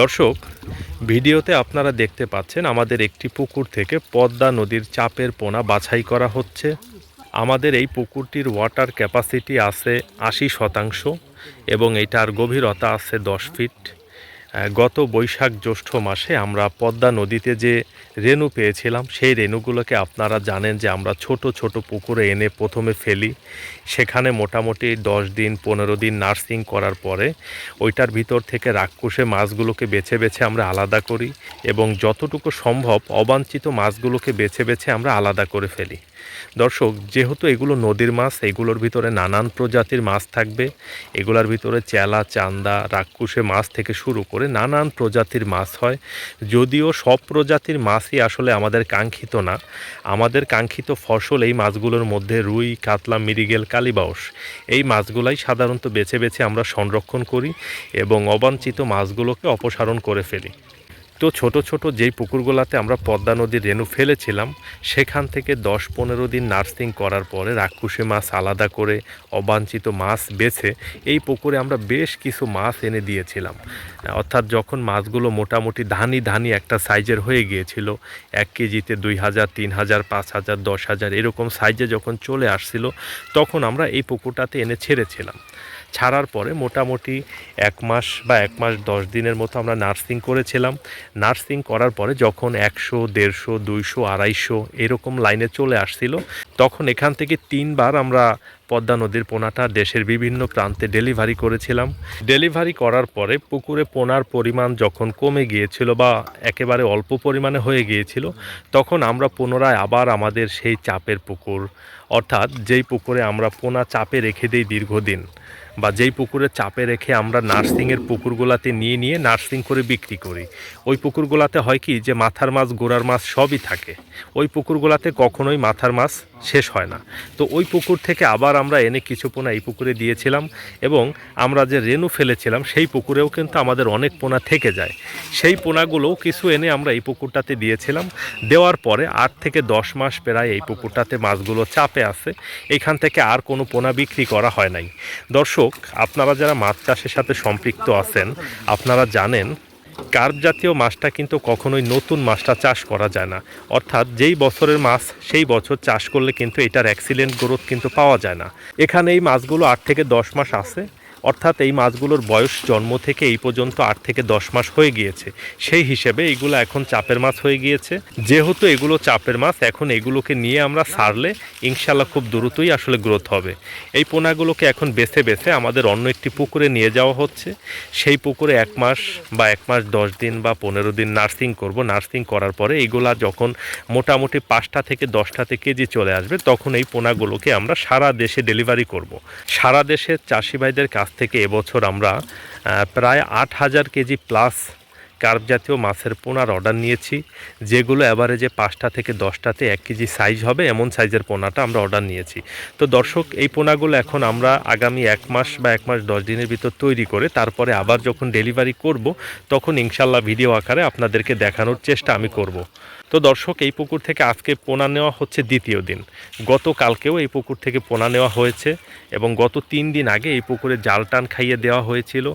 দর্শক, ভিডিওতে আপনারা দেখতে পাচ্ছেন আমাদের একটি পুকুর থেকে পদ্মা নদীর চাপের পোনা বাছাই করা হচ্ছে। আমাদের এই পুকুরটির ওয়াটার ক্যাপাসিটি আছে আশি শতাংশ এবং এটার গভীরতা আছে দশ ফিট গত বৈশাখ জ্যৈষ্ঠ মাসে আমরা পদ্মা নদীতে যে রেণু পেয়েছিলাম, সেই রেণুগুলোকে আপনারা জানেন যে আমরা ছোট ছোট পুকুরে এনে প্রথমে ফেলি। সেখানে মোটামুটি দশ দিন, পনেরো দিন নার্সিং করার পরে ওইটার ভিতর থেকে রাক্ষসে মাছগুলোকে বেছে বেছে আমরা আলাদা করি এবং যতটুকু সম্ভব অবাঞ্ছিত মাছগুলোকে বেছে বেছে আমরা আলাদা করে ফেলি। দর্শক, যেহেতু এগুলো নদীর মাছ, এগুলোর ভিতরে নানান প্রজাতির মাছ থাকবে। এগুলোর ভিতরে চেলা, চান্দা, রাক্ষসে মাছ থেকে শুরু করে নানান প্রজাতির মাছ হয়। যদিও সব প্রজাতির মাছই আসলে আমাদের কাঙ্ক্ষিত না। আমাদের কাঙ্ক্ষিত ফসল এই মাছগুলোর মধ্যে রুই, কাতলা মিরিগেল কালিবাউস, এই মাছগুলাই সাধারণত বেছে বেছে আমরা সংরক্ষণ করি এবং অবাঞ্ছিত মাছগুলোকে অপসারণ করে ফেলি। তো ছোট ছোট যেই পুকুরগুলোতে আমরা পদ্মা নদীর রেণু ফেলেছিলাম, সেখান থেকে দশ পনেরো দিন নার্সিং করার পরে রাক্ষসে মাছ আলাদা করে অবাঞ্ছিত মাছ বেছে এই পুকুরে আমরা বেশ কিছু মাছ এনে দিয়েছিলাম। অর্থাৎ যখন মাছগুলো মোটামুটি ধানি ধানি একটা সাইজের হয়ে গিয়েছিল, এক কেজিতে দুই হাজার, তিন হাজার, পাঁচ হাজার, দশ হাজার এরকম সাইজে যখন চলে আসছিল, তখন আমরা এই পুকুরটাতে এনে ছেড়েছিলাম। ছাড়ার পরে মোটামুটি এক মাস বা এক মাস দশ দিনের মতো আমরা নার্সিং করেছিলাম। নার্সিং করার পরে যখন একশো, দেড়শো, দুইশো, আড়াইশো এরকম লাইনে চলে আসছিল, তখন এখান থেকে তিনবার আমরা পদ্মা নদীর পোনাটা দেশের বিভিন্ন প্রান্তে ডেলিভারি করেছিলাম। ডেলিভারি করার পরে পুকুরে পোনার পরিমাণ যখন কমে গিয়েছিল বা একেবারে অল্প পরিমাণে হয়ে গিয়েছিল, তখন আমরা পুনরায় আবার আমাদের সেই চাপের পুকুর, অর্থাৎ যেই পুকুরে আমরা পোনা চাপে রেখে দিই দীর্ঘদিন বা যেই পুকুরে চাপে রেখে আমরা নার্সিংয়ের পুকুরগুলাতে নিয়ে নিয়ে নার্সিং করে বিক্রি করি। ওই পুকুরগুলাতে হয় কি যে মাথার মাছ, গোড়ার মাছ সবই থাকে। ওই পুকুরগুলাতে কখনোই মাথার মাছ শেষ হয় না। তো ওই পুকুর থেকে আবার আমরা এনে কিছু পোনা এই পুকুরে দিয়েছিলাম এবং আমরা যে রেনু ফেলেছিলাম, সেই পুকুরেও কিন্তু আমাদের অনেক পোনা থেকে যায়। সেই পোনাগুলোও কিছু এনে আমরা এই পুকুরটাতে দিয়েছিলাম। দেওয়ার পরে আট থেকে দশ মাস প্রায় এই পুকুরটাতে মাছগুলো চাপে আছে। এখান থেকে আর কোনো পোনা বিক্রি করা হয় নাই। দর্শক, আপনারা যারা মাছ চাষের সাথে সম্পৃক্ত আছেন, আপনারা জানেন কার্প জাতীয় মাছটা কিন্তু কখনোই নতুন মাছটা চাষ করা যায় না। অর্থাৎ যেই বছরের মাছ, সেই বছর চাষ করলে কিন্তু এটার অ্যাক্সিডেন্ট গ্রোথ কিন্তু পাওয়া যায় না। এখানে এই মাছগুলো আট থেকে দশ মাস আছে। অর্থাৎ এই মাছগুলোর বয়স জন্ম থেকে এই পর্যন্ত আট থেকে দশ মাস হয়ে গিয়েছে। সেই হিসেবে এগুলো এখন চাপের মাছ হয়ে গিয়েছে। যেহেতু এগুলো চাপের মাছ, এখন এগুলোকে নিয়ে আমরা সারলে ইনশাল্লাহ খুব দ্রুতই আসলে গ্রোথ হবে। এই পোনাগুলোকে এখন বেছে বেছে আমাদের অন্য একটি পুকুরে নিয়ে যাওয়া হচ্ছে। সেই পুকুরে এক মাস বা এক মাস দশ দিন বা পনেরো দিন নার্সিং করব। নার্সিং করার পরে এইগুলা যখন মোটামুটি পাঁচটা থেকে দশটাতে কেজি চলে আসবে, তখন এই পোনাগুলোকে আমরা সারা দেশে ডেলিভারি করব। সারা দেশের চাষি ভাইদের কাছ থেকে এবছর আমরা প্রায় আট হাজার কেজি প্লাস কার্প জাতীয় মাছের পোনার অর্ডার নিয়েছি, যেগুলো অ্যাভারেজে পাঁচটা থেকে দশটাতে এক কেজি সাইজ হবে, এমন সাইজের পোনাটা আমরা অর্ডার নিয়েছি। তো দর্শক, এই পোনাগুলো এখন আমরা আগামী এক মাস বা এক মাস দশ দিনের ভিতর তৈরি করে, তারপরে আবার যখন ডেলিভারি করব, তখন ইনশাল্লাহ ভিডিও আকারে আপনাদেরকে দেখানোর চেষ্টা আমি করব। তো দর্শক, এই পুকুর থেকে আজকে পোনা নেওয়া হচ্ছে দ্বিতীয় দিন। গতকালকেও এই পুকুর থেকে পোনা নেওয়া হয়েছে এবং গত তিন দিন আগে এই পুকুরে জাল টান খাইয়ে দেওয়া হয়েছিল।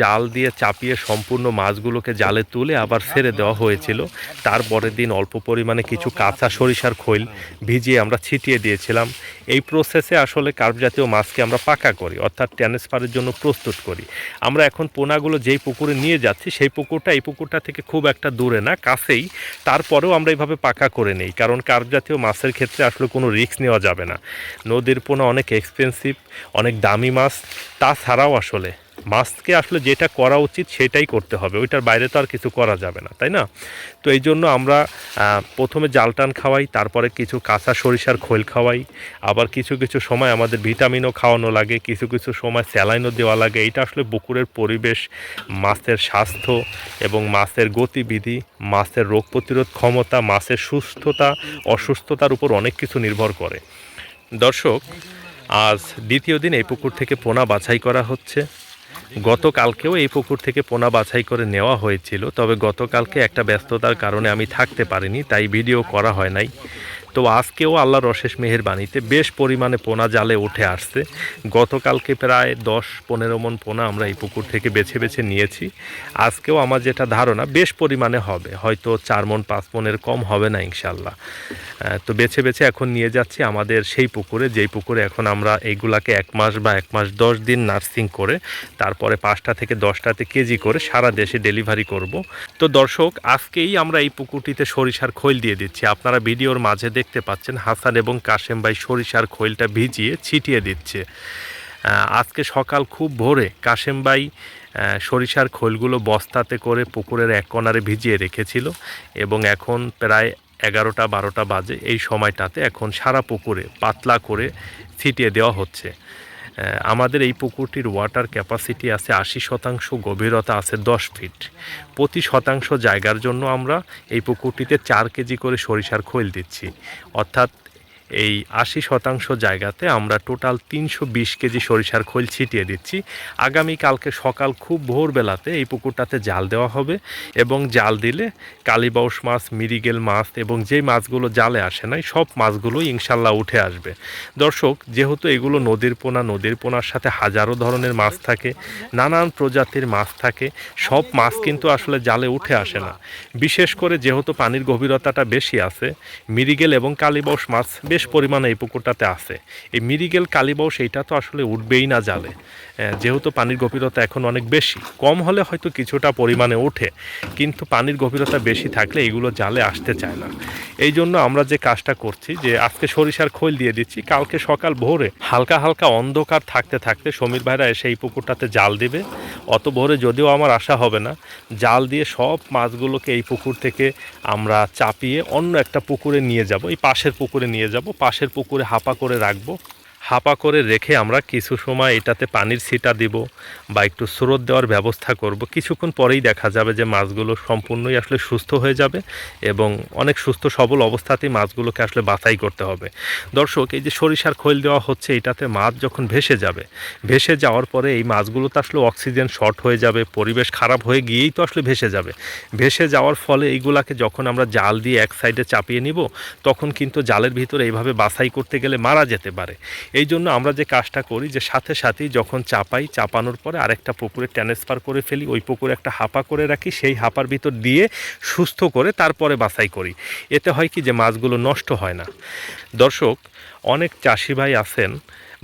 জাল দিয়ে চাপিয়ে সম্পূর্ণ মাছগুলোকে জালে তুলে আবার ছেড়ে দেওয়া হয়েছিল। তারপরের দিন অল্প পরিমাণে কিছু কাঁচা সরিষার খৈল ভিজিয়ে আমরা ছিটিয়ে দিয়েছিলাম। এই প্রসেসে আসলে কার্প জাতীয় মাছকে আমরা পাকা করি, অর্থাৎ ট্রান্সফারের জন্য প্রস্তুত করি। আমরা এখন পোনাগুলো যেই পুকুরে নিয়ে যাচ্ছি, সেই পুকুরটা, এই পুকুরটা থেকে খুব একটা দূরে না, কাছেই। তারপরেও আমরা এইভাবে পাকা করে নেই, কারণ কার্প জাতীয় মাছের ক্ষেত্রে আসলে কোনো রিস্ক নেওয়া যাবে না। নদীর পোনা অনেক এক্সপেন্সিভ অনেক দামি মাছ, তাছাড়াও আসলে। মাছকে আসলে যেটা করা উচিত সেটাই করতে হবে, ওইটার বাইরে তো আর কিছু করা যাবে না, তাই না? তো এই জন্য আমরা প্রথমে জাল টান খাওয়াই, তারপরে কিছু কাঁচা সরিষার খোল খাওয়াই, আবার কিছু কিছু সময় আমাদের ভিটামিনও খাওয়ানো লাগে, কিছু কিছু সময় স্যালাইনও দেওয়া লাগে এটা আসলে পুকুরের পরিবেশ, মাছের স্বাস্থ্য এবং মাছের গতিবিধি, মাছের রোগ প্রতিরোধ ক্ষমতা, মাছের সুস্থতা, অসুস্থতার উপর অনেক কিছু নির্ভর করে। দর্শক, আজ দ্বিতীয় দিন এই পুকুর থেকে পোনা বাছাই করা হচ্ছে। গতকালকেও এই পুকুর থেকে পোনা বাছাই করে নেওয়া হয়েছিল, তবে গতকালকে একটা ব্যস্ততার কারণে আমি থাকতে পারিনি, তাই ভিডিও করা হয় নাই। তো আজকেও আল্লাহর অশেষ মেহেরবানিতে বেশ পরিমাণে পোনা জালে উঠে আসছে। গতকালকে প্রায় দশ পনেরো মন পোনা আমরা এই পুকুর থেকে বেছে বেছে নিয়েছি। আজকেও আমার যেটা ধারণা, বেশ পরিমাণে হবে। হয়তো চার মন, পাঁচ মনের কম হবে না ইনশাল্লাহ তো বেছে বেছে এখন নিয়ে যাচ্ছি আমাদের সেই পুকুরে। যেই পুকুরে এখন আমরা এইগুলাকে এক মাস বা এক মাস দশ দিন নার্সিং করে, তারপরে পাঁচটা থেকে দশটাতে কেজি করে সারা দেশে ডেলিভারি করব। তো দর্শক, আজকেই আমরা এই পুকুরটিতে সরিষার খৈল দিয়ে দিচ্ছি। আপনারা ভিডিওর মাঝে দেখতে পাচ্ছেন, হাসান এবং কাশেম ভাই সরিষার খৈলটা ভিজিয়ে ছিটিয়ে দিচ্ছে। আজকে সকাল খুব ভোরে কাশেম ভাই সরিষার খৈলগুলো বস্তাতে করে পুকুরের এক কোণারে ভিজিয়ে রেখেছিল এবং এখন প্রায় এগারোটা, বারোটা বাজে। এই সময়টাতে এখন সারা পুকুরে পাতলা করে ছিটিয়ে দেওয়া হচ্ছে। আমাদের এই পুকুরটির ওয়াটার ক্যাপাসিটি আছে আশি শতাংশ, গভীরতা আছে দশ ফিট প্রতি শতাংশ জায়গার জন্য আমরা এই পুকুরটিতে চার কেজি করে সরিষার খৈল দিচ্ছি। অর্থাৎ এই আশি শতাংশ জায়গাতে আমরা টোটাল তিনশো বিশ কেজি সরিষার খৈল ছিটিয়ে দিচ্ছি। আগামীকালকে সকাল খুব ভোরবেলাতে এই পুকুরটাতে জাল দেওয়া হবে এবং জাল দিলে কালীবাউস মাছ, মিরিগেল মাছ এবং যেই মাছগুলো জালে আসে নাই, সব মাছগুলোই ইনশাল্লাহ উঠে আসবে। দর্শক, যেহেতু এগুলো নদীর পোনা, নদীর পোনার সাথে হাজারো ধরনের মাছ থাকে, নানান প্রজাতির মাছ থাকে, সব মাছ কিন্তু আসলে জালে উঠে আসে না। বিশেষ করে যেহেতু পানির গভীরতাটা বেশি আছে, মিরিগেল এবং কালীবাউস মাছ বেশ পরিমাণে এই পুকুরটাতে আছে। এই মিরিগেল কালীবাউস এইটা তো আসলে উঠবেই না জালে। যেহেতু পানির গভীরতা এখন অনেক বেশি, কম হলে হয়তো কিছুটা পরিমাণে ওঠে, কিন্তু পানির গভীরতা বেশি থাকলে এগুলো জালে আসতে চায় না। এই জন্য আমরা যে কাজটা করছি, যে আজকে সরিষার খৈল দিয়ে দিচ্ছি, কালকে সকাল ভোরে হালকা হালকা অন্ধকার থাকতে থাকতে সমীর ভাইরা এসে এই পুকুরটাতে জাল দিবে। অত ভোরে যদিও আমার আশা হবে না, জাল দিয়ে সব মাছগুলোকে এই পুকুর থেকে আমরা চাপিয়ে অন্য একটা পুকুরে নিয়ে যাব, এই পাশের পুকুরে নিয়ে যাব পাশের পুকুরে হাপা করে রাখব। হাপা করে রেখে আমরা কিছু সময় এটাতে পানির ছিটা দিব বা একটু স্রোত দেওয়ার ব্যবস্থা করব। কিছুক্ষণ পরেই দেখা যাবে যে মাছগুলো সম্পূর্ণই আসলে সুস্থ হয়ে যাবে এবং অনেক সুস্থ সবল অবস্থাতেই মাছগুলোকে আসলে বাছাই করতে হবে। দর্শক, এই যে সরিষার খৈল দেওয়া হচ্ছে, এটাতে মাছ যখন ভেসে যাবে, ভেসে যাওয়ার পরে এই মাছগুলো তো আসলে অক্সিজেন শর্ট হয়ে যাবে, পরিবেশ খারাপ হয়ে গিয়েই তো আসলে ভেসে যাবে। ভেসে যাওয়ার ফলে এইগুলাকে যখন আমরা জাল দিয়ে এক সাইডে চাপিয়ে নিব, তখন কিন্তু জালের ভিতরে এইভাবে বাছাই করতে গেলে মারা যেতে পারে। এই জন্য আমরা যে কাজটা করি যে সাথে সাথেই যখন চাপাই, চাপানোর পরে আরেকটা পুকুরে ট্রান্সফার করে ফেলি, ওই পুকুরে একটা হাপা করে রাখি, সেই হাপার ভিতর দিয়ে সুস্থ করে তারপরে বাছাই করি। এতে হয় কি যে মাছগুলো নষ্ট হয় না। দর্শক অনেক চাষি ভাই আছেন,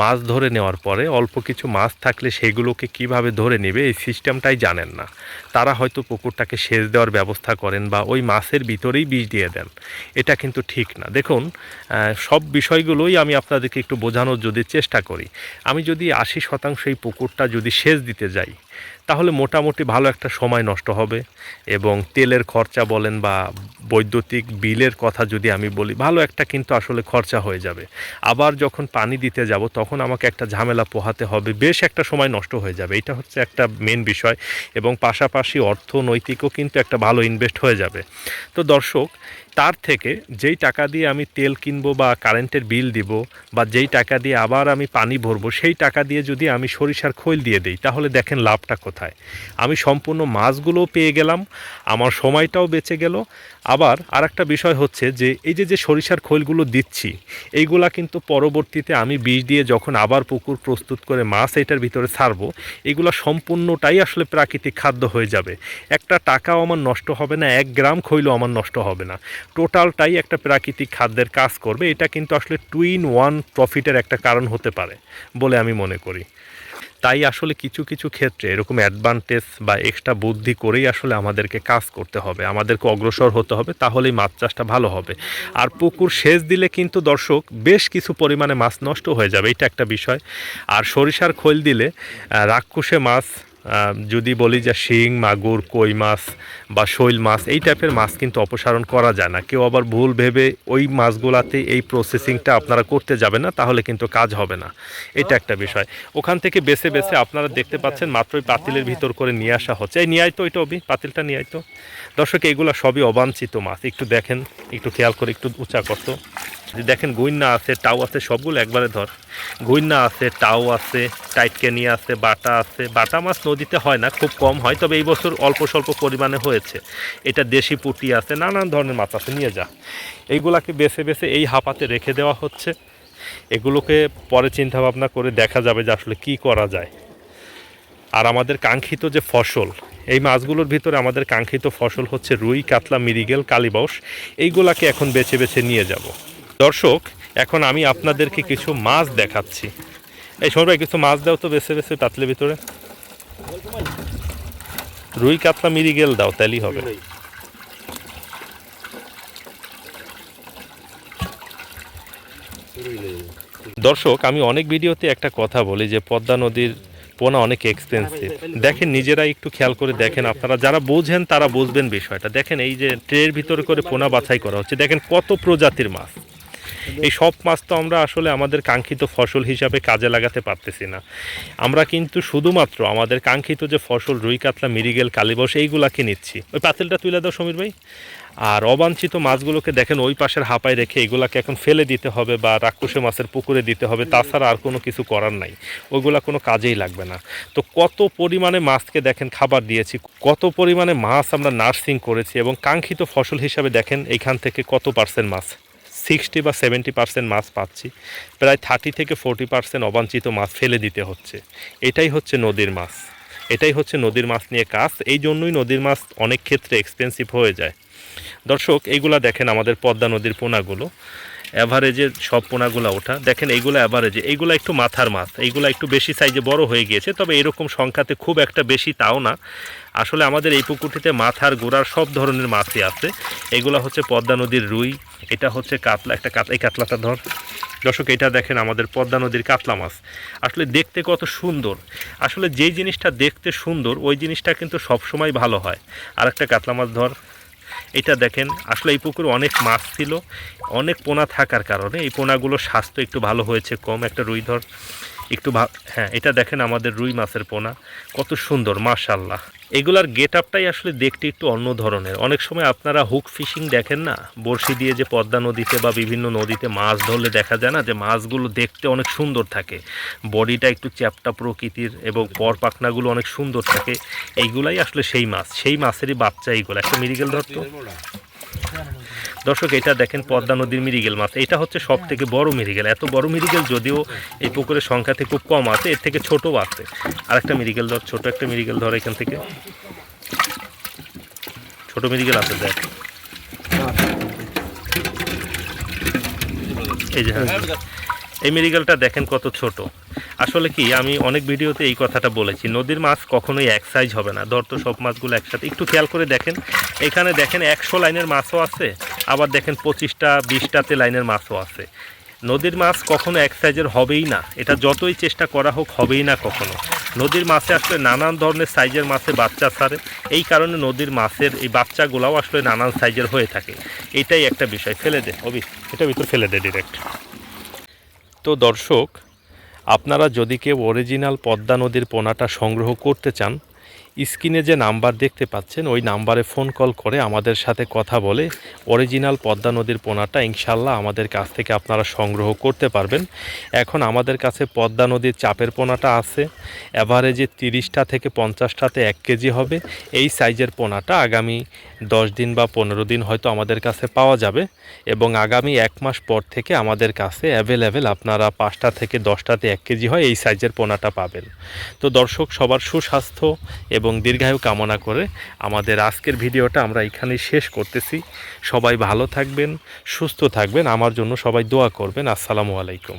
মাছ ধরে নেওয়ার পরে অল্প কিছু মাছ থাকলে সেগুলোকে কীভাবে ধরে নেবে এই সিস্টেমটাই জানেন না। তারা হয়তো পুকুরটাকে সেচ দেওয়ার ব্যবস্থা করেন বা ওই মাছের ভিতরেই বীজ দিয়ে দেন। এটা কিন্তু ঠিক না। দেখুন সব বিষয়গুলোই আমি আপনাদেরকে একটু বোঝানোর যদি চেষ্টা করি, আমি যদি আশি শতাংশ এই পুকুরটা যদি সেচ দিতে যাই, তাহলে মোটামুটি ভালো একটা সময় নষ্ট হবে এবং তেলের খরচা বলেন বা বৈদ্যুতিক বিলের কথা যদি আমি বলি, ভালো একটা কিন্তু আসলে খরচা হয়ে যাবে। আবার যখন পানি দিতে যাব, তখন আমাকে একটা ঝামেলা পোহাতে হবে, বেশ একটা সময় নষ্ট হয়ে যাবে। এটা হচ্ছে একটা মেন বিষয় এবং পাশাপাশি অর্থনৈতিকও কিন্তু একটা ভালো ইনভেস্ট হয়ে যাবে। তো দর্শক, তার থেকে যেই টাকা দিয়ে আমি তেল কিনবো বা কারেন্টের বিল দিব বা যেই টাকা দিয়ে আবার আমি পানি ভরবো, সেই টাকা দিয়ে যদি আমি সরিষার খৈল দিয়ে দিই, তাহলে দেখেন লাভটা কোথায়। আমি সম্পূর্ণ মাছগুলোও পেয়ে গেলাম, আমার সময়টাও বেঁচে গেল, আবার আর একটা বিষয় হচ্ছে যে এই যে যে সরিষার খৈলগুলো দিচ্ছি, এইগুলা কিন্তু পরবর্তীতে আমি বীজ দিয়ে যখন আবার পুকুর প্রস্তুত করে মাছ এটার ভিতরে ছাড়বো, এগুলো সম্পূর্ণটাই আসলে প্রাকৃতিক খাদ্য হয়ে যাবে। একটা টাকাও আমার নষ্ট হবে না, এক গ্রাম খৈলও আমার নষ্ট হবে না। টোটালটাই একটা প্রাকৃতিক খাদ্যের কাজ করবে। এটা কিন্তু আসলে টুইন ওয়ান প্রফিটের একটা কারণ হতে পারে বলে আমি মনে করি। তাই আসলে কিছু কিছু ক্ষেত্রে এরকম অ্যাডভান্টেজ বা এক্সট্রা বুদ্ধি করেই আসলে আমাদেরকে কাজ করতে হবে, আমাদেরকে অগ্রসর হতে হবে, তাহলেই মাছ চাষটা ভালো হবে। আর পুকুর সেচ দিলে কিন্তু দর্শক বেশ কিছু পরিমাণে মাছ নষ্ট হয়ে যাবে, এটা একটা বিষয়। আর সরিষার খোল দিলে রাক্ষসে মাছ যদি বলি যে শিং, মাগুর, কই মাছ বা শৈল মাছ, এই টাইপের মাছ কিন্তু অপসারণ করা যায় না। কেউ আবার ভুল ভেবে ওই মাছগুলাতে এই প্রসেসিংটা আপনারা করতে যাবেন না, তাহলে কিন্তু কাজ হবে না। এটা একটা বিষয়। ওখান থেকে বেছে বেছে আপনারা দেখতে পাচ্ছেন, মাত্রই পাতিলের ভিতর করে নিয়ে আসা হচ্ছে। এই নিয়ে আইতো এটা অবি পাতিলটা নিয়ে আইতো দর্শক এগুলো সবই অবাঞ্ছিত মাছ। একটু দেখেন, একটু খেয়াল করে একটু উঁচা করতো। দেখেন, গুইন্না আছে, টাও আছে, সবগুলো একবারে ধর। গুইন্না আছে, টাও আছে টাইটকেনি আছে, বাটা আছে। বাটা মাছ নদীতে হয় না, খুব কম হয়, তবে এই বছর অল্প স্বল্প পরিমাণে হয়েছে। এটা দেশি পুঁটি আছে, নানান ধরনের মাছ আছে, নিয়ে যা। এইগুলাকে বেছে বেছে এই হাপাতে রেখে দেওয়া হচ্ছে। এগুলোকে পরে চিন্তা ভাবনা করে দেখা যাবে যে আসলে কি করা যায়। আর আমাদের কাঙ্ক্ষিত যে ফসল, এই মাছগুলোর ভিতরে আমাদের কাঙ্ক্ষিত ফসল হচ্ছে রুই, কাতলা মিরিগেল কালিবাউস, এইগুলাকে এখন বেছে বেছে নিয়ে যাব। দর্শক, এখন আমি আপনাদেরকে কিছু মাছ দেখাচ্ছি। এই সময় কিছু মাছ দাও তো বেছে বেছে পাতলের ভিতরে। রুই কাতলা মিরিগেল দাও তাইলেই হবে। দর্শক আমি অনেক ভিডিওতে একটা কথা বলি যে পদ্মা নদীর পোনা অনেক এক্সপেন্সিভ দেখেন নিজেরা একটু খেয়াল করে দেখেন আপনারা যারা বোঝেন তারা বুঝবেন বিষয়টা। দেখেন এই যে ট্রের ভিতরে করে পোনা বাছাই করা হচ্ছে। দেখেন কত প্রজাতির মাছ। এই সব মাছ তো আমরা আসলে আমাদের কাঙ্ক্ষিত ফসল হিসাবে কাজে লাগাতে পারতেছি না। আমরা কিন্তু শুধুমাত্র আমাদের কাঙ্ক্ষিত যে ফসল রুই, কাতলা মিরিগেল কালিবস এইগুলাকে নিচ্ছি। ওই পাতিলটা তুলে দাও সমীর ভাই। আর অবাঞ্ছিত মাছগুলোকে দেখেন ওই পাশের হাঁপায় রেখে এগুলাকে এখন ফেলে দিতে হবে বা রাক্ষসে মাছের পুকুরে দিতে হবে। তাছাড়া আর কোনো কিছু করার নাই। ওইগুলা কোনো কাজেই লাগবে না। তো কত পরিমাণে মাছকে দেখেন খাবার দিয়েছি, কত পরিমাণে মাছ আমরা নার্সিং করেছি এবং কাঙ্ক্ষিত ফসল হিসাবে দেখেন এইখান থেকে কত পার্সেন্ট মাছ। সিক্সটি বা সেভেন্টি পার্সেন্ট মাছ পাচ্ছি। প্রায় থার্টি থেকে ফোরটি পার্সেন্ট অবাঞ্ছিত মাছ ফেলে দিতে হচ্ছে। এটাই হচ্ছে নদীর মাছ। এটাই হচ্ছে নদীর মাছ নিয়ে কাজ। এই জন্যই নদীর মাছ অনেক ক্ষেত্রে এক্সপেন্সিভ হয়ে যায়। দর্শক এইগুলা দেখেন আমাদের পদ্মা নদীর পোনাগুলো। অ্যাভারেজে সব পোনাগুলো ওঠা। দেখেন এইগুলো অ্যাভারেজে এইগুলো একটু মাথার মাছ। এইগুলো একটু বেশি সাইজে বড় হয়ে গিয়েছে। তবে এরকম সংখ্যাতে খুব একটা বেশি তাও না। আসলে আমাদের এই পুকুরটিতে মাথার গোড়ার সব ধরনের মাছই আছে। এগুলো হচ্ছে পদ্মা নদীর রুই, এটা হচ্ছে কাতলা, একটা কাতলা এই কাতলাটা ধর। দর্শক, এটা দেখেন আমাদের পদ্মা নদীর কাতলা মাছ। আসলে দেখতে কত সুন্দর। আসলে যেই জিনিসটা দেখতে সুন্দর, ওই জিনিসটা কিন্তু সবসময় ভালো হয়। আর একটা কাতলা মাছ ধর। এটা দেখেন, আসলে এই পুকুরে অনেক মাছ ছিল। অনেক পোনা থাকার কারণে এই পোনাগুলোর স্বাস্থ্য একটু ভালো হয়েছে, কম। একটা রুই ধর। একটু হ্যাঁ এটা দেখেন আমাদের রুই মাছের পোনা। কত সুন্দর মাশাল্লাহ এগুলার গেট আপটাই আসলে দেখতে একটু অন্য ধরনের। অনেক সময় আপনারা হুক ফিশিং দেখেন না? বড়শি দিয়ে যে পদ্মা নদীতে বা বিভিন্ন নদীতে মাছ ধরলে দেখা যায় না যে মাছগুলো দেখতে অনেক সুন্দর থাকে। বডিটা একটু চ্যাপটা প্রকৃতির এবং পর পাখনাগুলো অনেক সুন্দর থাকে। এইগুলাই আসলে সেই মাছ। সেই মাছেরই বাচ্চা এইগুলো। একটা মিরিগেল ধরতো দর্শক, এটা দেখেন পদ্মা নদীর মিরিগেল মাছ। এটা হচ্ছে সব থেকে বড় মিরিগেল এত বড় মিরিগেল যদিও এই পুকুরের সংখ্যাতে খুব কম আছে, এর থেকে ছোটও আছে। আর একটা মিরিগেল ধর, ছোট একটা মিরিগেল ধর এখান থেকে। ছোট মিরিগেল আছে, দেখ। এই যে হ্যাঁ। এই মেডিকেলটা দেখেন কত ছোট। আসলে কি, আমি অনেক ভিডিওতে এই কথাটা বলেছি, নদীর মাছ কখনোই এক সাইজ হবে না। ধর তো সব মাছগুলো একসাথে, একটু খেয়াল করে দেখেন। এখানে দেখেন একশো লাইনের মাছও আছে। আবার দেখেন পঁচিশটা, বিশটাতে লাইনের মাছও আছে। নদীর মাছ কখনো এক সাইজের হবেই না। এটা যতই চেষ্টা করা হোক হবেই না কখনো। নদীর মাছে আসলে নানান ধরনের সাইজের মাছে বাচ্চা ছাড়ে। এই কারণে নদীর মাছের এই বাচ্চাগুলাও আসলে নানান সাইজের হয়ে থাকে। এটাই একটা বিষয়। ফেলে দে অবি এটা ভিতর ফেলে দে ডিরেক্ট তো দর্শক, আপনারা যদি কেউ অরিজিনাল পদ্মা নদীর পোনাটা সংগ্রহ করতে চান স্ক্রিনে যে নাম্বার দেখতে পাচ্ছেন, ওই নাম্বারে ফোন কল করে আমাদের সাথে কথা বলে অরিজিনাল পদ্মা নদীর পোনাটা ইনশাল্লাহ আমাদের কাছ থেকে আপনারা সংগ্রহ করতে পারবেন। এখন আমাদের কাছে পদ্মা নদীর চাপের পোনাটা আছে। অ্যাভারেজে তিরিশটা থেকে পঞ্চাশটাতে এক কেজি হবে। এই সাইজের পোনাটা আগামী দশ দিন বা পনেরো দিন হয়তো আমাদের কাছে পাওয়া যাবে এবং আগামী এক মাস পর থেকে আমাদের কাছে অ্যাভেলেবেল আপনারা পাঁচটা থেকে দশটাতে এক কেজি হয় এই সাইজের পোনাটা পাবেন। তো দর্শক, সবার সুস্বাস্থ্য এবং দীর্ঘায়ু কামনা করে আমাদের আজকের ভিডিওটা আমরা এখানেই শেষ করতেছি। সবাই ভালো থাকবেন, সুস্থ থাকবেন, আমার জন্য সবাই দোয়া করবেন। আসসালামু আলাইকুম।